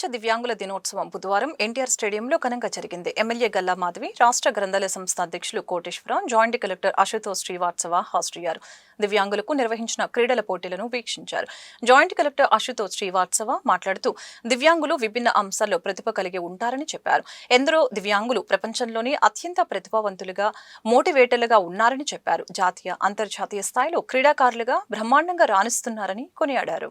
ప్రపంచ దివ్యాంగుల దినోత్సవం బుధవారం ఎన్టీఆర్ స్టేడియంలో ఘనంగా జరిగింది. ఎమ్మెల్యే గల్లా మాధవి రాష్ట్ర గ్రంథాలయ సంస్థ అధ్యక్షులు కోటేశ్వరరావు జాయింట్ కలెక్టర్ అశుతోష్ శ్రీవాత్సవ హాజరయ్యారు. దివ్యాంగులకు నిర్వహించిన క్రీడల పోటీలను వీక్షించారు. జాయింట్ కలెక్టర్ అశుతోష్ శ్రీవాత్సవ మాట్లాడుతూ దివ్యాంగులు విభిన్న అంశాల్లో ప్రతిభ కలిగి ఉంటారని చెప్పారు. ఎందరో దివ్యాంగులు ప్రపంచంలోనే అత్యంత ప్రతిభావంతులుగా మోటివేటర్లుగా ఉన్నారని చెప్పారు. జాతీయ అంతర్జాతీయ స్థాయిలో క్రీడాకారులుగా బ్రహ్మాండంగా రాణిస్తున్నారని కొనియాడారు.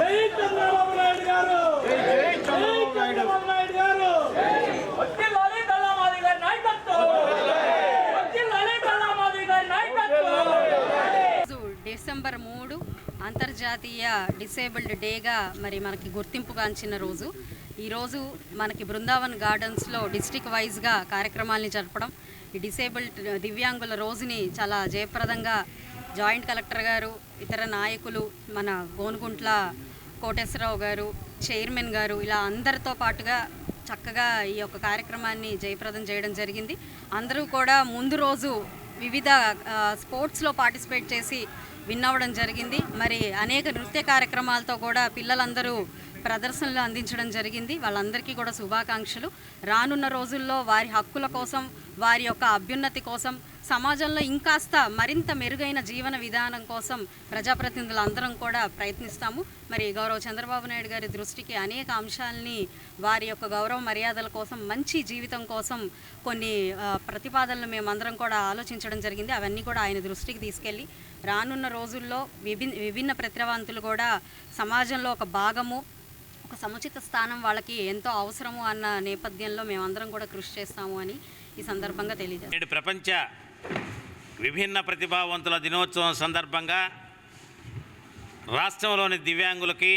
జై చంద్రబాబు నాయుడు గారు జై చంద్రబాబు నాయుడు గారు వర్ధిల్లాలి కళామాధి గారి నాయకత్వం వర్ధిల్లాలి కళామాధి గారి నాయకత్వం రోజు డిసెంబర్ మూడు అంతర్జాతీయ డిసేబుల్డ్ డేగా మరి మనకి గుర్తింపుగాంచిన రోజు. ఈరోజు మనకి బృందావన్ గార్డెన్స్లో డిస్టిక్ వైజ్గా కార్యక్రమాల్ని జరపడం ఈ డిసేబుల్డ్ దివ్యాంగుల రోజుని చాలా జయప్రదంగా జాయింట్ కలెక్టర్ గారు ఇతర నాయకులు మన గోనుగుంట్ల కోటేశ్వరరావు గారు చైర్మన్ గారు ఇలా అందరితో పాటుగా చక్కగా ఈ యొక్క కార్యక్రమాన్ని జయప్రదం చేయడం జరిగింది. అందరూ కూడా ముందు రోజు వివిధ స్పోర్ట్స్లో పార్టిసిపేట్ చేసి విన్నవడం జరిగింది. మరి అనేక నృత్య కార్యక్రమాలతో కూడా పిల్లలందరూ ప్రదర్శనలు అందించడం జరిగింది. వాళ్ళందరికీ కూడా శుభాకాంక్షలు. రానున్న రోజుల్లో వారి హక్కుల కోసం వారి యొక్క అభ్యున్నతి కోసం సమాజంలో ఇంకాస్త మరింత మెరుగైన జీవన విధానం కోసం ప్రజాప్రతినిధులందరం కూడా ప్రయత్నిస్తాము. మరి గౌరవ చంద్రబాబు నాయుడు గారి దృష్టికి అనేక అంశాలని వారి యొక్క గౌరవ మర్యాదల కోసం మంచి జీవితం కోసం కొన్ని ప్రతిపాదనలు మేమందరం కూడా ఆలోచించడం జరిగింది. అవన్నీ కూడా ఆయన దృష్టికి తీసుకెళ్ళి రానున్న రోజుల్లో విభిన్న విభిన్న ప్రతిభావంతులు కూడా సమాజంలో ఒక భాగము ఒక సముచిత స్థానం వాళ్ళకి ఎంతో అవసరము అన్న నేపథ్యంలో మేమందరం కూడా కృషి చేస్తాము అని ఈ సందర్భంగా తెలియజేస్తాం. నేడు ప్రపంచ విభిన్న ప్రతిభావంతుల దినోత్సవం సందర్భంగా రాష్ట్రంలోని దివ్యాంగులకి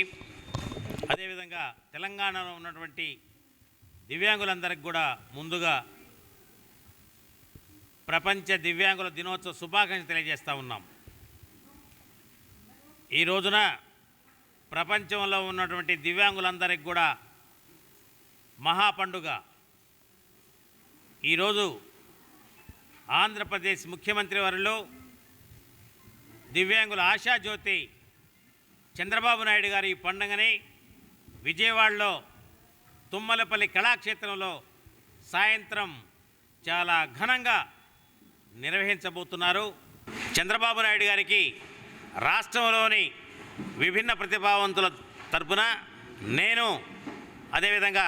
అదేవిధంగా తెలంగాణలో ఉన్నటువంటి దివ్యాంగులందరికి కూడా ముందుగా ప్రపంచ దివ్యాంగుల దినోత్సవ శుభాకాంక్షలు తెలియజేస్తూ ఉన్నాం. ఈ రోజున ప్రపంచంలో ఉన్నటువంటి దివ్యాంగులందరికీ కూడా మహా పండుగ ఈరోజు ఆంధ్రప్రదేశ్ ముఖ్యమంత్రి వారిలో దివ్యాంగుల ఆశాజ్యోతి చంద్రబాబు నాయుడు గారి ఈ పండుగని విజయవాడలో తుమ్మలపల్లి కళాక్షేత్రంలో సాయంత్రం చాలా ఘనంగా నిర్వహించబోతున్నారు. చంద్రబాబు నాయుడు గారికి రాష్ట్రంలోని విభిన్న ప్రతిభావంతుల తరపున నేను అదేవిధంగా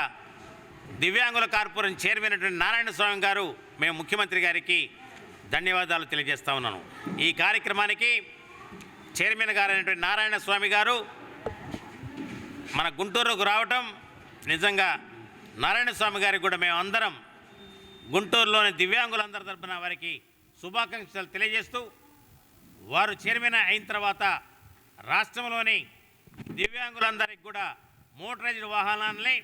దివ్యాంగుల కార్పొరేషన్ చైర్మన్ అయినటువంటి నారాయణ స్వామి గారు మేము ముఖ్యమంత్రి గారికి ధన్యవాదాలు తెలియజేస్తా ఉన్నాను. ఈ కార్యక్రమానికి చైర్మన్ గారైనటువంటి నారాయణ స్వామి గారు మన గుంటూరుకు రావటం నిజంగా నారాయణ స్వామి గారికి కూడా మేము అందరం గుంటూరులోని దివ్యాంగులందరి తరపున వారికి శుభాకాంక్షలు తెలియజేస్తూ వారు చైర్మన్ అయిన తర్వాత రాష్ట్రంలోని దివ్యాంగులందరికీ కూడా మోటరైజ్డ్ వాహనాలని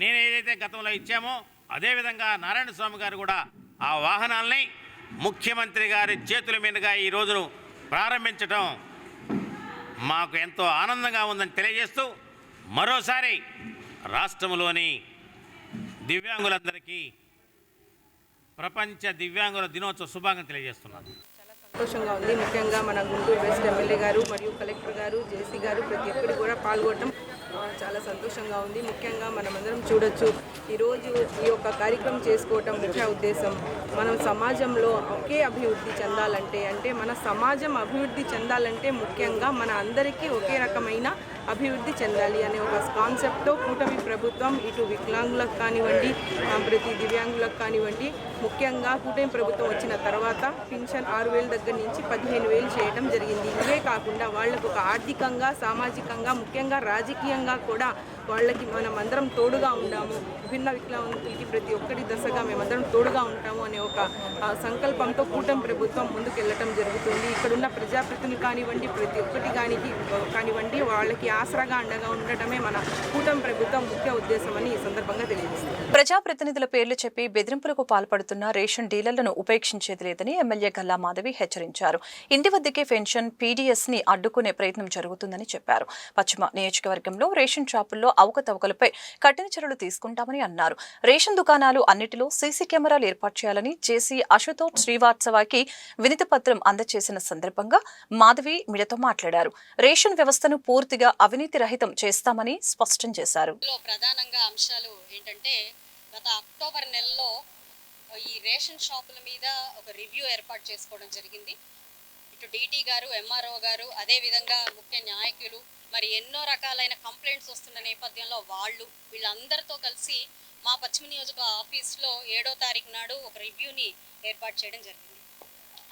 నేను ఏదైతే గతంలో ఇచ్చామో అదేవిధంగా నారాయణ స్వామి గారు కూడా ఆ వాహనాల్ని ముఖ్యమంత్రి గారి చేతుల మీదుగా ఈ రోజును ప్రారంభించడం మాకు ఎంతో ఆనందంగా ఉందని తెలియజేస్తూ మరోసారి రాష్ట్రంలోని దివ్యాంగులందరికీ ప్రపంచ దివ్యాంగుల దినోత్సవ శుభాకాంక్షలు తెలియజేస్తున్నాను. సంతోషంగా ఉంది. ముఖ్యంగా మన గుంటూరు వెస్ట్ ఎమ్మెల్యే గారు మరియు కలెక్టర్ గారు జేసీ గారు ప్రతి ఒక్కరు కూడా పాల్గొనడం చాలా సంతోషంగా ఉంది. ముఖ్యంగా మనమందరం చూడొచ్చు ఈరోజు ఈ యొక్క కార్యక్రమం చేసుకోవటం ముఖ్య ఉద్దేశం. మనం సమాజంలో ఒకే అభివృద్ధి చెందాలంటే అంటే మన సమాజం అభివృద్ధి చెందాలంటే ముఖ్యంగా మన అందరికీ ఒకే రకమైన అభివృద్ధి చెందాలి అనే ఒక కాన్సెప్ట్తో కూటమి ప్రభుత్వం ఇటు వికలాంగులకు కానివ్వండి ప్రతి దివ్యాంగులకు కానివ్వండి ముఖ్యంగా కూటమి ప్రభుత్వం వచ్చిన తర్వాత పింఛన్ ఆరు వేల దగ్గర నుంచి పదిహేను వేలు చేయడం జరిగింది. ఇవే కాకుండా వాళ్ళకు ఒక ఆర్థికంగా సామాజికంగా ముఖ్యంగా రాజకీయంగా కూడా వాళ్ళకి మనం అందరం తోడుగా ఉండాము విభిన్న వికలాంగులకి ప్రతి ఒక్కరి దశగా మేమందరం తోడుగా ఉంటాము అనే ఒక సంకల్పంతో కూటమి ప్రభుత్వం ముందుకు వెళ్ళటం జరుగుతుంది. ఇక్కడున్న ప్రజాప్రతినిధులు కానివ్వండి ప్రతి ఒక్కటి కానికి కానివ్వండి వాళ్ళకి ఆసరాగా అండగా ఉండటమే మన కూటమి ప్రభుత్వం ముఖ్య ఉద్దేశం అని ఈ సందర్భంగా తెలియజేస్తుంది. ప్రజాప్రతినిధుల పేర్లు చెప్పి బెదిరింపులకు పాల్పడుతున్న రేషన్ డీలర్లను ఉపేక్షించేది లేదని ఎమ్మెల్యే గల్లా మాధవి హెచ్చరించారు. ఇంటి వద్దకే పెన్షన్ పీడీఎస్ని అడ్డుకునే ప్రయత్నం జరుగుతుందని చెప్పారు. పశ్చిమ నియోజకవర్గంలో రేషన్ షాపుల్లో అవకతవకలపై కఠిన చర్యలు తీసుకుంటామని అన్నారు. రేషన్ దుకాణాలు అన్నిటిలో సీసీ కెమెరాలు ఏర్పాటు చేయాలని జేసీ అశుతోష్ శ్రీవాత్సవాకి వినతి పత్రం అందజేసిన సందర్భంగా మాధవి మీడియాతో మాట్లాడారు. రేషన్ వ్యవస్థను పూర్తిగా అవినీతి రహితం చేస్తామని స్పష్టం చేశారు. ప్రధానంగా అంశాలు ఏంటంటే గత అక్టోబర్ నెలలో ఈ రేషన్ షాపుల మీద ఒక రివ్యూ ఏర్పాటు చేసుకోవడం జరిగింది. ఇటు డీటీ గారు ఎంఆర్ఓ గారు అదేవిధంగా ముఖ్య నాయకులు మరి ఎన్నో రకాలైన కంప్లైంట్స్ వస్తున్న నేపథ్యంలో వాళ్ళు వీళ్ళందరితో కలిసి మా పశ్చిమ నియోజక ఆఫీస్లో ఏడో తారీఖు నాడు ఒక రివ్యూని ఏర్పాటు చేయడం జరిగింది.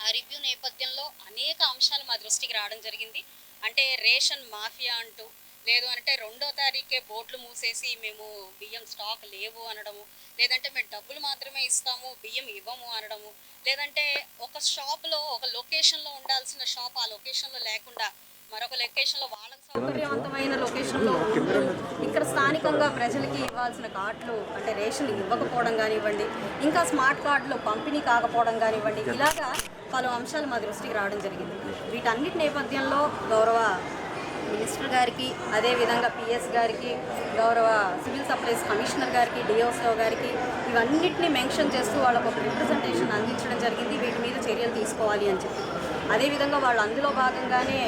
ఆ రివ్యూ నేపథ్యంలో అనేక అంశాలు మా దృష్టికి రావడం జరిగింది. అంటే రేషన్ మాఫియా అంటూ లేదు అంటే రెండో తారీఖే బోర్డులు మూసేసి మేము బియ్యం స్టాక్ లేవు అనడము లేదంటే మేము డబ్బులు మాత్రమే ఇస్తాము బియ్యం ఇవ్వము అనడము లేదంటే ఒక షాప్లో ఒక లొకేషన్లో ఉండాల్సిన షాప్ ఆ లొకేషన్లో లేకుండా మరొక లొకేషన్లో వాళ్ళకి సౌకర్యవంతమైన లొకేషన్లో ఇక్కడ స్థానికంగా ప్రజలకి ఇవ్వాల్సిన కార్డులు అంటే రేషన్ ఇవ్వకపోవడం కానివ్వండి ఇంకా స్మార్ట్ కార్డులు పంపిణీ కాకపోవడం కానివ్వండి ఇలాగా పలు అంశాలు మా దృష్టికి రావడం జరిగింది. వీటన్నిటి నేపథ్యంలో గౌరవ మినిస్టర్ గారికి అదేవిధంగా పిఎస్ గారికి గౌరవ సివిల్ సప్లైస్ కమిషనర్ గారికి డిఓసో గారికి ఇవన్నిటిని మెన్షన్ చేస్తూ వాళ్ళకు ఒక రిప్రజెంటేషన్ అందించడం జరిగింది. వీటి మీద చర్యలు తీసుకోవాలి అని చెప్పి. అదేవిధంగా వాళ్ళు అందులో భాగంగానే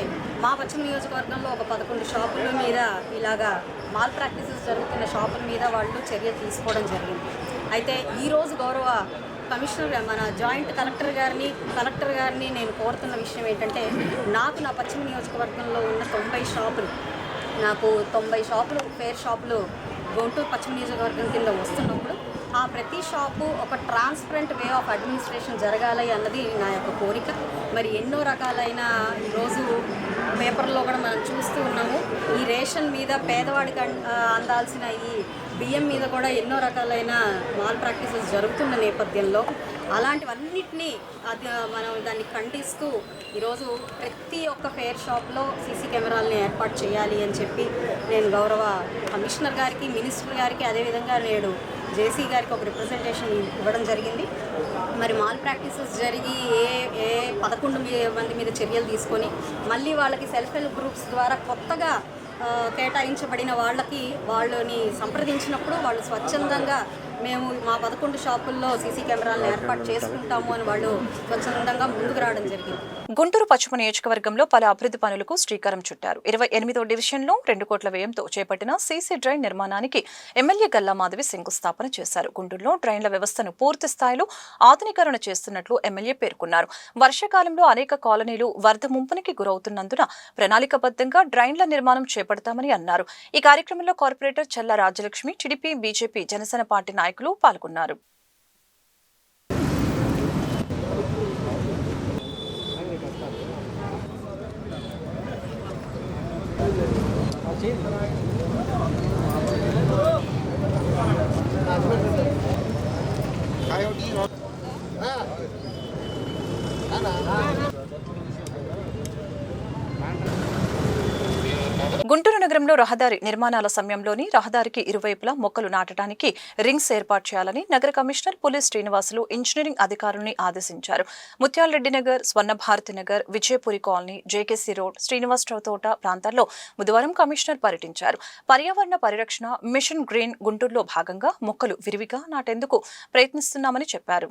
మా పశ్చిమ నియోజకవర్గంలో ఒక పదకొండు షాపుల మీద ఇలాగా మాల్ ప్రాక్టీసెస్ జరుగుతున్న షాపుల మీద వాళ్ళు చర్యలు తీసుకోవడం జరిగింది. అయితే ఈరోజు గౌరవ కమిషనర్ మన జాయింట్ కలెక్టర్ గారిని కలెక్టర్ గారిని నేను కోరుతున్న విషయం ఏంటంటే నాకు నా పశ్చిమ నియోజకవర్గంలో ఉన్న తొంభై షాపులు నాకు తొంభై షాపులు ఫేర్ షాపులు గుంటూరు పశ్చిమ నియోజకవర్గం కింద వస్తున్నప్పుడు ఆ ప్రతి షాపు ఒక ట్రాన్స్పరెంట్ వే ఆఫ్ అడ్మినిస్ట్రేషన్ జరగాలి అన్నది నా యొక్క కోరిక. మరి ఎన్నో రకాలైన ఈరోజు పేపర్లో కూడా మనం చూస్తూ ఉన్నాము. ఈ రేషన్ మీద పేదవాడికి అందాల్సిన ఈ బియ్యం మీద కూడా ఎన్నో రకాలైన మాల్ ప్రాక్టీసెస్ జరుగుతున్న నేపథ్యంలో అలాంటివన్నిటినీ అది మనం దాన్ని ఖండిస్తూ ఈరోజు ప్రతి ఒక్క ఫేర్ షాప్లో సీసీ కెమెరాలని ఏర్పాటు చేయాలి అని చెప్పి నేను గౌరవ కమిషనర్ గారికి మినిస్టర్ గారికి అదేవిధంగా నేడు జేసీ గారికి ఒక రిప్రజెంటేషన్ ఇవ్వడం జరిగింది. మరి మాల్ ప్రాక్టీసెస్ జరిగి ఏ ఏ పదకొండు మంది మీద చర్యలు తీసుకొని మళ్ళీ వాళ్ళకి సెల్ఫ్ హెల్ప్ గ్రూప్స్ ద్వారా కొత్తగా కేటాయించబడిన వాళ్ళకి వాళ్ళని సంప్రదించినప్పుడు వాళ్ళు స్వచ్ఛందంగా మేము మా పదకొండు షాపుల్లో సీసీ కెమెరాలను ఏర్పాటు చేసుకుంటాము అని వాళ్ళు స్వచ్ఛందంగా ముందుకు రావడం జరిగింది. గుంటూరు పశ్చిమ నియోజకవర్గంలో పలు అభివృద్ధి పనులకు శ్రీకారం చుట్టారు. ఇరవై ఎనిమిదో డివిజన్లో రెండు కోట్ల వ్యయంతో చేపట్టిన సీసీ డ్రైన్ నిర్మాణానికి ఎమ్మెల్యే గల్లా మాధవి శంకుస్థాపన చేశారు. గుంటూరులో డ్రైన్ల వ్యవస్థను పూర్తి స్థాయిలో ఆధునీకరణ చేస్తున్నట్లు ఎమ్మెల్యే పేర్కొన్నారు. వర్షాకాలంలో అనేక కాలనీలు వరద ముంపునికి గురవుతున్నందున ప్రణాళికబద్ధంగా డ్రైన్ల నిర్మాణం చేపడతామని అన్నారు. ఈ కార్యక్రమంలో corporator Challa Rajyalakshmi TDP BJP Janasena party నాయకులు పాల్గొన్నారు. যাচ্ছি గుంటూరు నగరంలో రహదారి నిర్మాణాల సమయంలోని రహదారికి ఇరువైపులా మొక్కలు నాటడానికి రింగ్స్ ఏర్పాటు చేయాలని నగర కమిషనర్ పోలీస్ శ్రీనివాసులు ఇంజనీరింగ్ అధికారుల్ని ఆదేశించారు. Mutyalareddy Nagar Swarnabharathi Nagar Vijayapuri colony JKC road Srinivasarao Thota ప్రాంతాల్లో బుధవారం కమిషనర్ పర్యటించారు. పర్యావరణ పరిరక్షణ మిషన్ గ్రీన్ గుంటూరులో భాగంగా మొక్కలు విరివిగా నాటేందుకు ప్రయత్నిస్తున్నామని చెప్పారు.